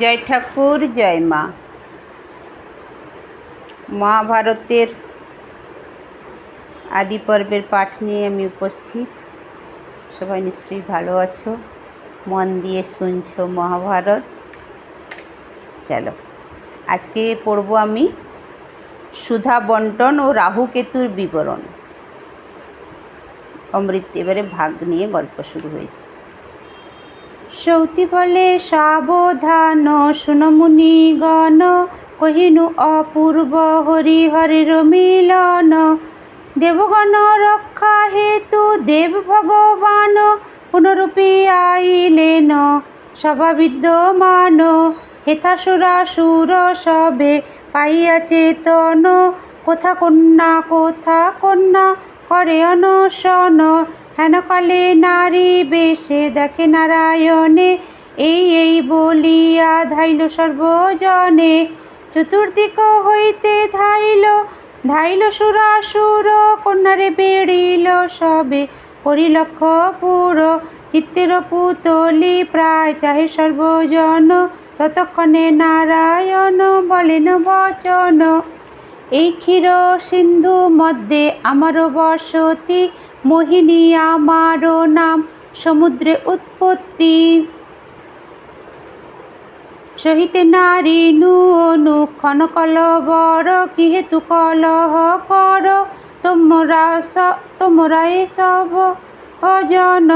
জয় ঠাকুর, জয় মা। মহাভারতের আদি পর্বের পাঠ নিয়ে আমি উপস্থিত। সবাই নিশ্চয়ই ভালো আছো, মন দিয়ে শুনছো মহাভারত। চলো, আজকে পড়ব আমি সুধা বন্টন ও রাহু কেতুর বিবরণ। অমৃত এবারে ভাগ নিয়ে গল্প শুরু হয়েছে। সৌতি বলে, সাবধান শুনমুনি গণ কহিনু অপূর্ব হরি হরির মিলন। দেবগণ রক্ষা হেতু দেব ভগবান, পুনরূপী আইলেন সভা বিদ্যমান হেথাসুরা সুর সবে পাইয়া চেতন কোথা কন্যা কোথা কন্যা, করে অনশন। হেনকালে নারী বেশে দেখে নারায়ণে, এই এই বলিয়া ধাইল সর্বজনে। চতুর্দিক হইতে ধাইল ধাইল সুরাসুর, কন্যারে বেড়িল সবে। পরিলক্ষ পুর, চিত্তের পুতলি প্রায় চাহে সর্বজন। ততক্ষণে নারায়ণ বলেন, বচন, এই ক্ষীর সিন্ধু মধ্যে আমারও বসতি। মোহিনী আমারও নাম, সমুদ্রে উৎপত্তি। সহিতে নারী নু অনুক্ষণ কলবর কি হেতু কলহ কর, তোমরা স- তোমরা এসব অজন।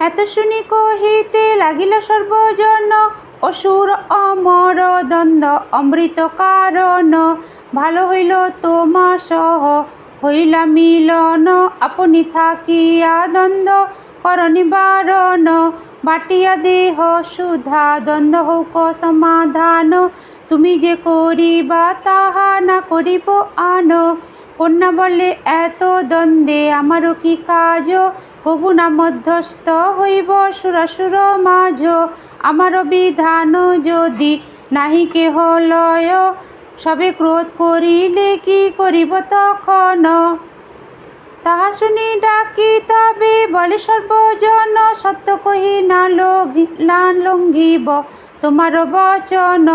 এত শুনি কহিতে লাগিল সর্বজন অসুর অমর দ্বন্দ্ব, অমৃত কারণ। ভালো হইল তোমা সহ হইলা মিলন। আপনি থাকিয়া দ্বন্দ্ব কর নিবারণ। বাটিয়া দেহ সুধা দ্বন্দ্ব হোক সমাধান। তুমি যে করিবা তাহা না করিব আন। কন্যা বলে, এত দ্বন্দ্বে আমারও কি কাজ? কবু না মধ্যস্থ হইব সুরাসুর মাঝ। আমার বিধান যদি নাহি কেহ লয়, সবে ক্রোধ করিলে কি করিব তখন? তাহা শুনি ডাকি তবে বলে সর্বজন সত্য কহি না লঙ্ঘিব। তোমার বচন,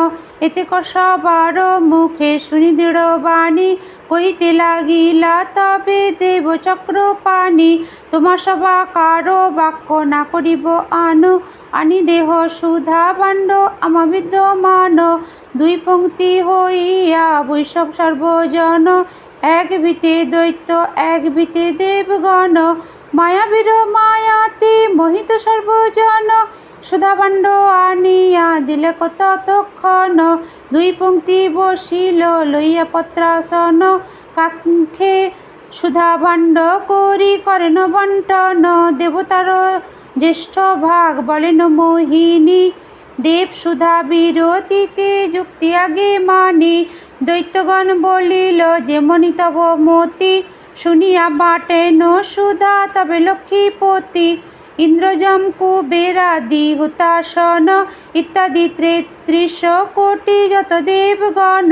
এতে সবার মুখে শুনি দৃঢ় বাণী। কহিতে লাগিলা, তবে দেব চক্র পানি তোমার সভা কারও বাক্য না করিব আনো। আনি দেহ সুধা ভাণ্ড আমা বিদ্যমান। দুই পংক্তি হইয়া বৈষব সর্বজন। এক ভিতে দৈত্য, এক ভিতে দেবগণ। মায়াবীর মায়াতি, মোহিত সর্বজন। সুধাভাণ্ড আনিয়া দিলে কতক্ষণ দুই পংক্তি বসিল, লইয়া পত্রাসন। কাক্ষে সুধাভাণ্ড করি করেন বন্টন দেবতার জ্যেষ্ঠ ভাগ বলেন মোহিনী, দেব সুধা বিরতিতে যুক্তি আগে মানি। দৈত্যগণ বলিল, যেমনি তব মতি শুনিয়া বাটেন সুধা, তবে লক্ষ্মীপতি ইন্দ্রজম কুবেরাদি হুতাসন ইত্যাদি তেত্রিশ কোটি যত দেবগণ,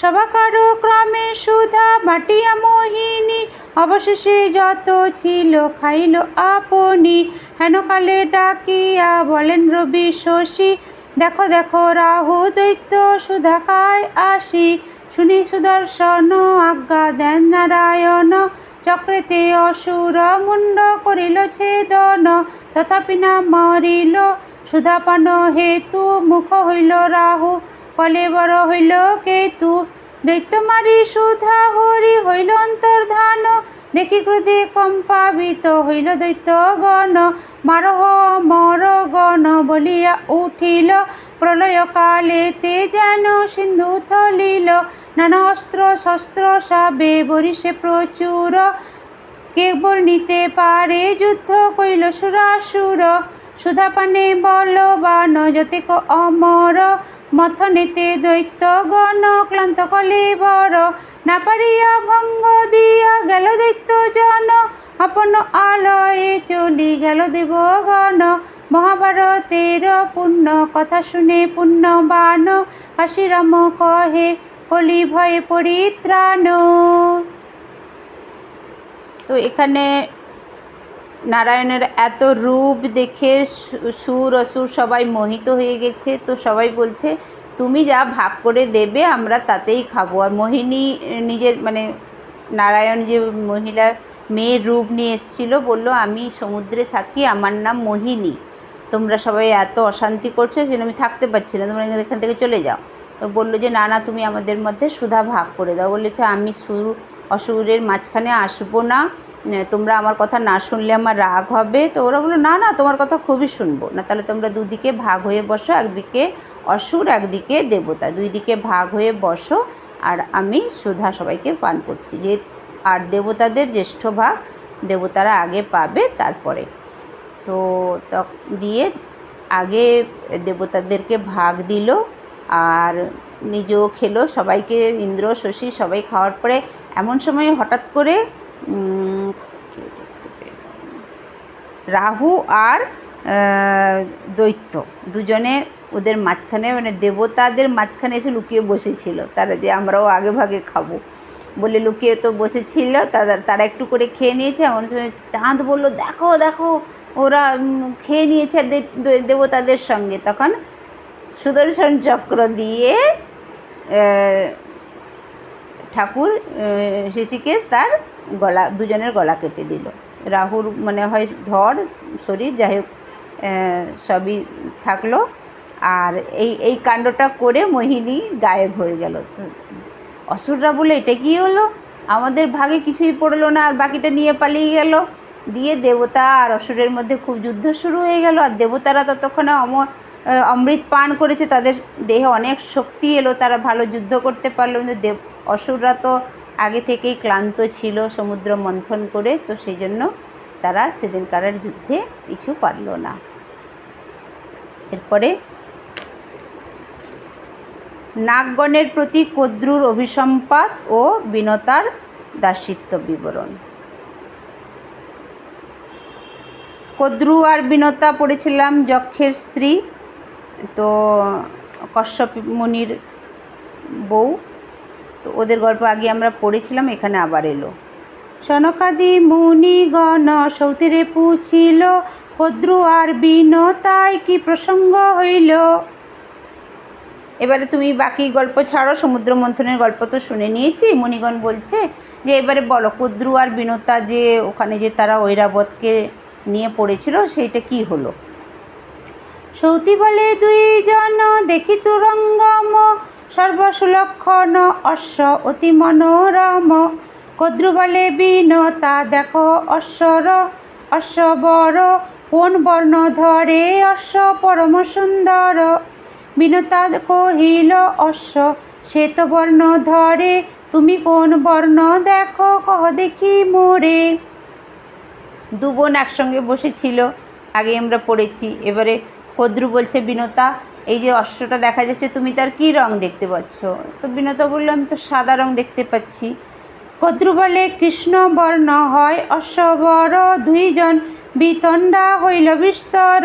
সভাকার ক্রমে সুধা বাটিয়া মোহিনী। অবশেষে যত ছিল খাইল আপনি। হেনকালে ডাকিয়া বলেন, রবি শশী, দেখো দেখো, রাহু দৈত্য সুধা খায় আসি। শুনি সুদর্শন, আজ্ঞা দেন নারায়ণ। চক্রেতে অসুর মুন্ড করিল ছেদন, তথাপি না মরিল। সুধাপান হেতু মুখ হইল রাহু কলেবর হইল কেতু। দৈত্য মারি সুধা হরি হইল অন্তর্ধান, দেখি ক্রোধে কম্পাবিত হইল দৈত্য গণ মারহ মর গণ বলিয়া উঠিল প্রলয় কালেতে যেন সিন্ধু থলিল নানা অস্ত্র শস্ত্র সবে বরিশে প্রচুর। কে বর্ণিতে পারে যুদ্ধ কইল সুরাসুর। সুধাপানে বলবান যতেক অমর। মথনেতে দৈত্য গণ ক্লান্ত কলেবর না পারিয়া ভঙ্গ দিয়া গেল দৈত্য জন। আপন আলয়ে চলি গেল দেবগণ। মহাভারতের পুণ্য কথা শুনে পুণ্যবান কাশিরাম কহে কলি ভয়ে পরিত্রাণ। তো এখানে নারায়ণের এত রূপ দেখে সুর অসুর সবাই মোহিত হয়ে গেছে। তো সবাই বলছে, তুমি যা ভাগ করে দেবে, আমরা তাতেই খাব। আর মোহিনী নিজের মানে নারায়ণ যে মহিলার মেয়ের রূপ নিয়ে এসেছিল, বলল, আমি সমুদ্রে থাকি, আমার নাম মোহিনী। তোমরা সবাই এত অশান্তি করছ সেজন্য আমি থাকতে পারছি না। তোমরা এখান থেকে চলে যাও। তো বলল যে, না না, তুমি আমাদের মধ্যে সুধা ভাগ করে দাও। বলেছে আমি সুর অসুরের মাঝখানে আসব না। তোমরা আমার কথা না শুনলে আমার রাগ হবে। তো ওরা বলল, না না, তোমার কথা খুবই শুনব। না, তাহলে তোমরা দুদিকে ভাগ হয়ে বসো, একদিকে অসুর, একদিকে দেবতা। দুই দিকে ভাগ হয়ে বসো, আর আমি সুধা সবাইকে পান করছি। যে, আর দেবতাদের জ্যেষ্ঠ ভাগ দেবতারা আগে পাবে তারপরে। তো দিয়ে আগে দেবতাদেরকে ভাগ দিল আর নিজেও খেলো। সবাইকে ইন্দ্র, শশী সবাই খাওয়ার পরে এমন সময় হঠাৎ করে? রাহু আর দৈত্য দুজনে ওদের মাঝখানে মানে দেবতাদের মাঝখানে এসে লুকিয়ে বসেছিল। তারা যে আমরাও আগে ভাগে খাব বলে লুকিয়ে তো বসেছিল। তারা তারা একটু করে খেয়ে নিয়েছে। এমন সময় চাঁদ বলল, দেখো দেখো খেয়ে নিয়েছে দেবতাদের সঙ্গে। তখন সুদর্শন চক্র দিয়ে ঠাকুর ঋষিকেশ তার গলা, দুজনের গলা কেটে দিল। রাহুর মানে হয় ধর, শরীর, যাই হোক সবই থাকল। আর এই এই কাণ্ডটা করে মোহিনী গায়েব হয়ে গেল। অসুররা বলে, এটা কি হলো? আমাদের ভাগে কিছুই পড়ল না, আর বাকিটা নিয়ে পালিয়ে গেল। দিয়ে দেবতা আর অসুরের মধ্যে খুব যুদ্ধ শুরু হয়ে গেল আর দেবতারা ততক্ষণে অম অমৃত পান করেছে। তাদের দেহে অনেক শক্তি এলো, তারা ভালো যুদ্ধ করতে পারল। কিন্তু দেব, অসুররা তো আগে থেকেই ক্লান্ত ছিল সমুদ্র মন্থন করে, তো সেই জন্য তারা সেদিনকার যুদ্ধে কিছু পারল না। এরপরে নাগগণের প্রতি কদ্রুর অভিসম্পাত ও বিনতার দাসিত্ব বিবরণ। কদ্রু আর বিনতা পড়েছিলাম যক্ষের স্ত্রী, তো কশ্যপ মুনির বউ, তো ওদের গল্প আগে আমরা পড়েছিলাম, এখানে আবার এলো। সনকাদি মুনিগণ সৌতিরে পুছিল কদ্রু আর বিনতায় কি প্রসঙ্গ হইল? এবারে তুমি বাকি গল্প ছাড়ো, সমুদ্র মন্থনের গল্প তো শুনে নিয়েছি। মণিগণ বলছে যে, এবারে বলো কুদ্রু আর বিনতা যে ওখানে যে তারা ঐরাবতকে নিয়ে পড়েছিল, সেইটা কি হলো? সৌতি বলে দুইজন দেখি তুরঙ্গম। সর্বসুলক্ষণ অশ্ব অতি মনোরম। কদ্রু বলে বিনতা দেখো অশ্বর। অশ্ববর কোন বর্ণ ধরে? অশ্ব পরম সুন্দর। বিনতা কহিল, অশ্ব শ্বেতবর্ণ ধরে। তুমি কোন বর্ণ দেখো? কহ দেখি মোরে। দু বোন একসঙ্গে বসেছিল, আগে আমরা পড়েছি। এবারে কদ্রু বলছে, বিনতা, এই যে অশ্বটা দেখা যাচ্ছে, তুমি তার কী রং দেখতে পাচ্ছ? তো বিনতা বলল, আমি তো সাদা রং দেখতে পাচ্ছি। কদ্রু বলে, কৃষ্ণ বর্ণ হয় অশ্ববর, দুইজন বিতণ্ডা হইল বিস্তর।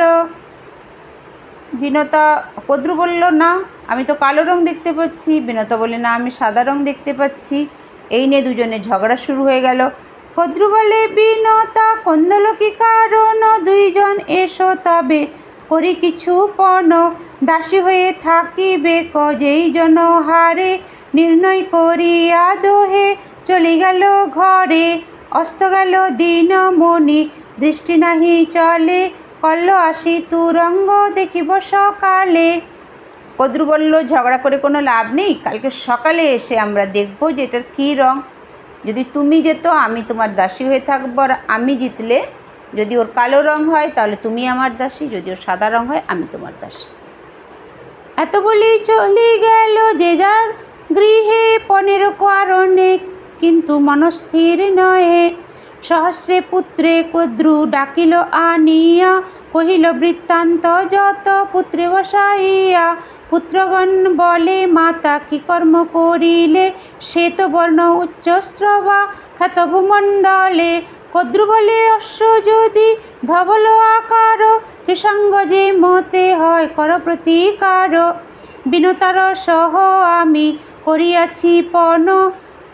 বিনতা কদ্রু বলল, না, আমি তো কালো রং দেখতে পাচ্ছি। বিনতা বলে, না, আমি সাদা রং দেখতে পাচ্ছি। এই নিয়ে দুজনে ঝগড়া শুরু হয়ে গেল। কদ্রু বলে বিনতা কন্দল কি কারণ দুইজন এসো তবে। করি কিছু পণ, দাসী হয়ে থাকিবে ক, যেই জন হারে নির্ণয় করিয়া দোহে। চলে গেল ঘরে, অস্ত গেল দিন মণি দৃষ্টি নাহি চলে, কল্ল আসি তুরঙ্গ, দেখিব সকালে। কদ্রু বলল ঝগড়া করে কোনো লাভ নেই? কালকে সকালে এসে আমরা দেখব যে এটার কী রং। যদি তুমি যেত, আমি তোমার দাসী হয়ে থাকব। আর আমি জিতলে, যদি ওর কালো রং হয়, তাহলে তুমি আমার দাসী। যদি ওর সাদা রং হয়, আমি তোমার দাসী। এত বলি চলে গেল যে যার গৃহে পনেরো কারণে কিন্তু মনস্থির নয়। সহস্রে পুত্রে কদ্রু ডাকিল আনিয়া, কহিল, বৃত্তান্ত যত পুত্রে বসাইয়া, পুত্রগণ বলে, মাতা কি কর্ম করিলে? শ্বেতবর্ণ উচ্চস্রবা খ্যাত ভূমণ্ডলে কদ্রু বলে, অশ্ব যদি ধবল আকার, কৃষাঙ্গ যে মতে হয়, কর প্রতিকার। বিনতার সহ আমি করিয়াছি পণ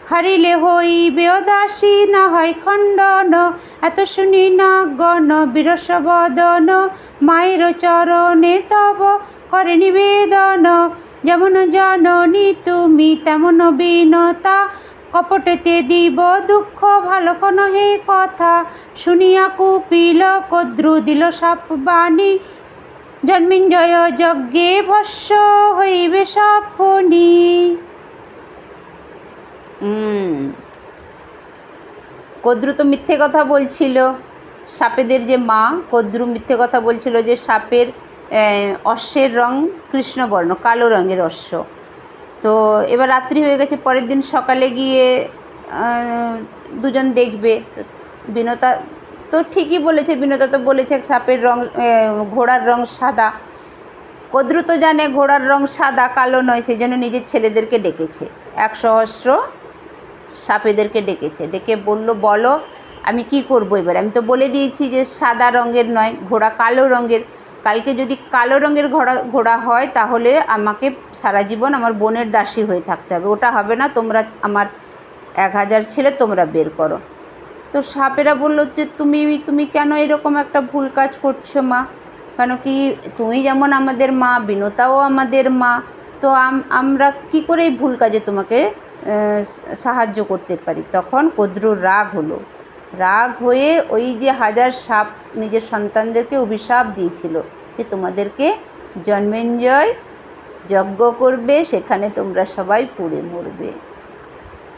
হারিলে হইবে দাসী না হয় খণ্ডন। এত শুনি না গণ বিরসবদন, মায়ের চরণে তব করে নিবেদন। যেমন জননী তুমি, তেমন বিনতা। কপটেতে দিব দুঃখ, ভালো কোন হে কথা। শুনিয়া কুপিল কদ্রু দিল সাপ বাণী। জন্মিঞ্জয় যজ্ঞে ভস্য হইবে সাপনি কদ্রু তো মিথ্যে কথা বলছিল। সাপেদের যে মা, কদ্রু মিথ্যে কথা বলছিল যে সাপের অশ্বের রং কৃষ্ণবর্ণ, কালো রঙের অশ্ব। তো এবার রাত্রি হয়ে গেছে, পরের দিন সকালে গিয়ে দুজন দেখবে। বিনতা তো ঠিকই বলেছে, বিনতা তো বলেছে সাপের রং ঘোড়ার রং সাদা। কদ্রু তো জানে ঘোড়ার রং সাদা, কালো নয়, সেই জন্য নিজের ছেলেদেরকে ডেকেছে। এক সহস্র সাপেদেরকে ডেকেছে। ডেকে বলল, বলো, আমি কি করব এবার? আমি তো বলে দিয়েছি যে সাদা রঙের নয়, ঘোড়া কালো রঙের। কালকে যদি কালো রঙের ঘোড়া ঘোড়া হয়, তাহলে আমাকে সারা জীবন আমার বোনের দাসী হয়ে থাকতে হবে। ওটা হবে না, তোমরা আমার এক হাজার ছেলে, তোমরা বের করো। তো সাপেরা বলল যে, তুমি তুমি কেন এরকম একটা ভুল কাজ করছ মা? কেন কি তুমি যেমন আমাদের মা, বিনতাও আমাদের মা, তো আমরা কি করে এই ভুল কাজে তোমাকে সাহায্য করতে পারি। তখন কদ্রুর রাগ হলো। রাগ হয়ে ওই যে হাজার সাপ নিজের সন্তানদেরকে অভিশাপ দিয়েছিল যে, তোমাদেরকে জন্মেঞ্জয় যজ্ঞ করবে, সেখানে তোমরা সবাই পুড়ে মরবে।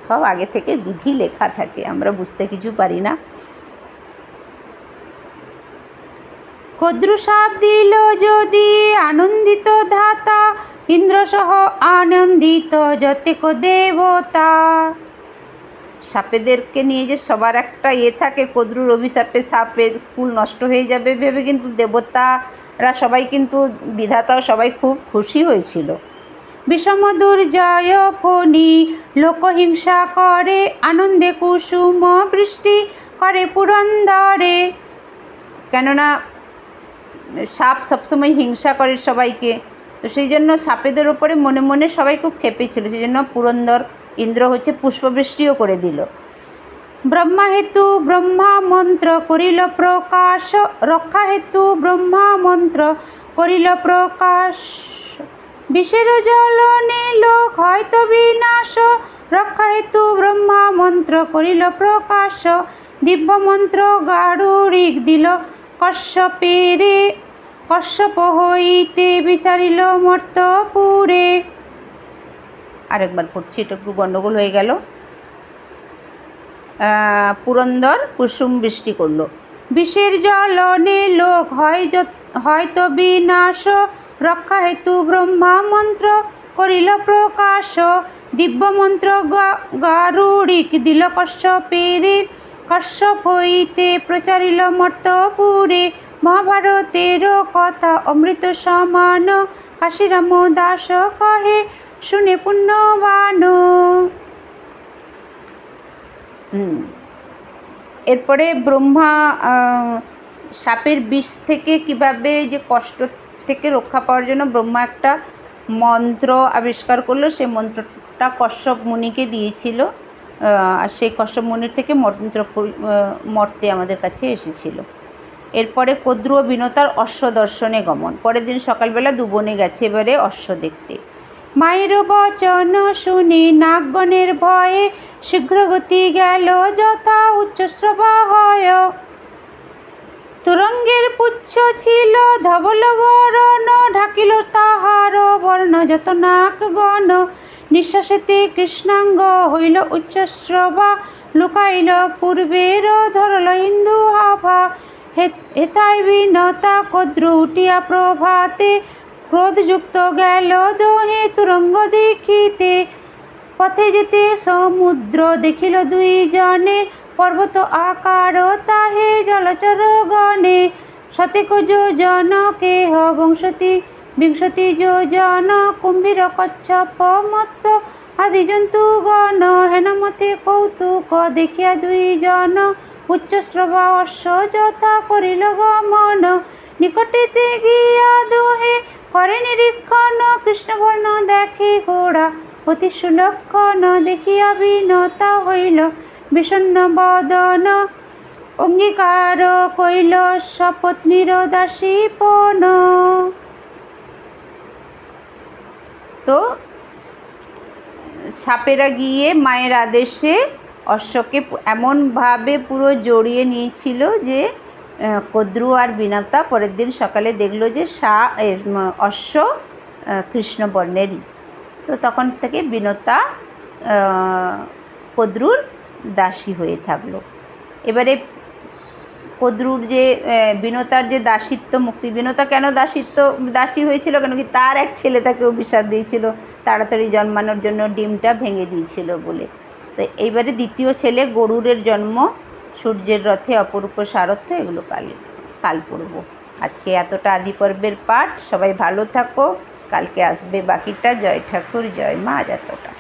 সব আগে থেকে বিধি লেখা থাকে, আমরা বুঝতে কিছু পারি না। কদ্রুসাপ দিল যদি আনন্দিত ধাতা ইন্দ্রসহ আনন্দিত যতেক দেবতা। সাপেদেরকে নিয়ে যে সবার একটা ইয়ে থাকে, কদ্রুর অভিশাপে সাপের কুল নষ্ট হয়ে যাবে ভেবে কিন্তু দেবতারা সবাই কিন্তু, বিধাতাও সবাই খুব খুশি হয়েছিল। বিষম দুর্জয় ফণি, লোকহিংসা করে, আনন্দে কুসুম বৃষ্টি করে পুরন্দরে। কেননা, সাপ সবসময় হিংসা করে সবাইকে। তো সেই জন্য সাপেদের ওপরে মনে মনে সবাই খুব খেপেছিল সেই জন্য পুরন্দর ইন্দ্র হচ্ছে পুষ্পবৃষ্টিও করে দিল। ব্রহ্মা হেতু ব্রহ্মা মন্ত্র করিল প্রকাশ, রক্ষা হেতু ব্রহ্মা মন্ত্র করিল প্রকাশ। বিষের জল নীল, হয়তো বিনাশ, রক্ষা হেতু ব্রহ্মা মন্ত্র করিল প্রকাশ। দিব্য মন্ত্র গাড়ুরিক দিল কশ্যপেরে কশ্যপ হইতে বিচারিল মর্তপুরে। আরেকবার পড়ছি, এটা একটু গণ্ডগোল হয়ে গেল। পুরন্দর কুসুম বৃষ্টি করল। বিষের জল লোক হয় হয়তো বিনাশ। রক্ষা হেতু ব্রহ্মা মন্ত্র করিল প্রকাশ। দিব্য মন্ত্র গারুড়িক দিল কশ্যপেরে। কশ্যপ হইতে প্রচারিল মর্তপুরে। মহাভারতের কথা অমৃত সমান। কাশিরাম দাস কহে, শুনে পুণ্যবান। এরপরে ব্রহ্মা সাপের বিষ থেকে কীভাবে যে কষ্ট থেকে রক্ষা পাওয়ার জন্য ব্রহ্মা একটা মন্ত্র আবিষ্কার করল, সেই মন্ত্রটা কশ্যপ মুনিকে দিয়েছিল। আর সেই কশ্যপ মুনির থেকে মন্ত্র মর্তে আমাদের কাছে এসেছিল। এরপরে কদ্রু ও বিনতার অশ্ব দর্শনে গমন। পরের দিন সকালবেলা দুবনে গেছে এবারে অশ্ব দেখতে। মায়ের বচন শুনি নাগগণের ভয়ে শীঘ্রগতি গেল যথা উচ্চশ্রবা হয় তুরঙ্গের পুচ্ছ ছিল ধবল বরণ, ঢাকিল তাহার বর্ণ যত নাক গণ নিঃশ্বাসেতে কৃষ্ণাঙ্গ হইল উচ্চশ্রবা লুকাইল পূর্বের ধরল হিন্দু হাভা হেতাই বিনতা কদ্রু উঠিয়া প্রভাতে, ক্রোধযুক্ত গেল দোহে তুরঙ্গ দেখিতে। পথে যেতে সমুদ্র দেখিল দুই জনে, পর্বত আকার তাহে জলচর গণে। শতেক যোজন কেহ বংশতি, বিংশতি যোজন কুম্ভীর কচ্ছপ মৎস্য আদি জন্তুগণ হেনমতে কৌতুক দেখিয়া দুইজন উচ্চশ্রবা অশ্ব যথা করিল গমন। নিকটেতে গিয়া দোহে করে নিরীক্ষণ, কৃষ্ণবর্ণ দেখে ঘোড়া অতি সুলক্ষণ দেখিয়া বিনতা হইল। বিষণ্ণ বদন অঙ্গীকার কইল সপত্নীর দাসীপন তো সাপেরা গিয়ে মায়ের আদেশে অশ্বকে এমনভাবে পুরো জড়িয়ে নিয়েছিল যে কদ্রু আর বিনতা পরের দিন সকালে দেখল যে সা অশ্ব কৃষ্ণবর্ণেরই। তো তখন থেকে বিনতা কদ্রুর দাসী হয়ে থাকল। এবারে কদ্রুর যে বিনতার যে দাসিত্ব, মুক্তি, বিনতা কেন দাসিত্ব, দাসী হয়েছিল? কেন কি তার এক ছেলে তাকে অভিশাপ দিয়েছিল, তাড়াতাড়ি জন্মানোর জন্য ডিমটা ভেঙে দিয়েছিল বলে। তো এইবারে দ্বিতীয় ছেলে গরুরের জন্ম, সূর্যের রথে অপরূপ সারথ্য, এগুলো কাল কাল পড়ব। আজকে এতটা আদি পর্বের পাঠ, সবাই ভালো থাকো, কালকে আসবে বাকিটা। জয় ঠাকুর, জয় মা এতটা।